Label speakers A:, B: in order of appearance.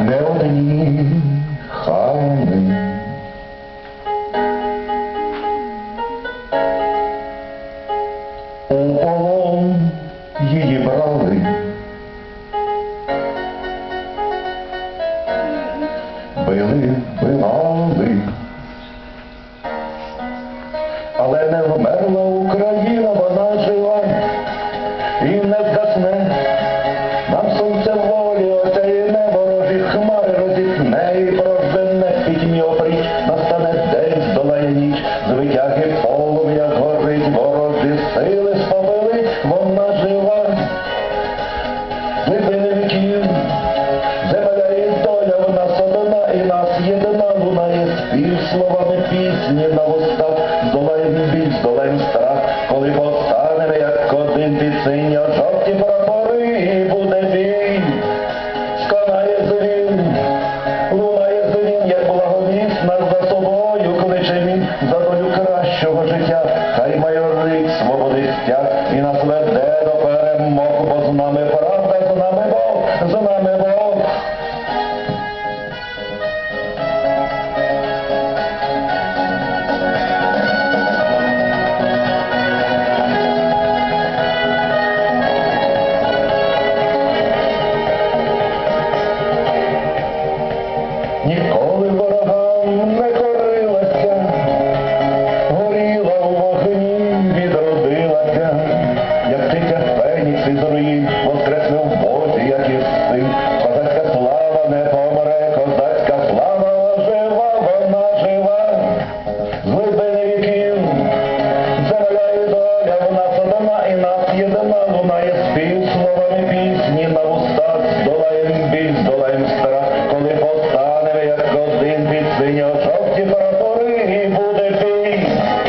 A: Не одні хани. У полон її брали, били, вбивали, але не вмерла. Хмари розітне і прожене пітьмі опріч, настане день, здолає ніч, звитяги полум'я горить, ворожі сили спопили, вона жива. Глибини віків, земля і доля в нас одна, і нас єдина лунає спів словами пісні на вустах, здолаєм біль, здолаєм страх, коли постанемо, як один під сині жовті прапори, Abraham you for a foreign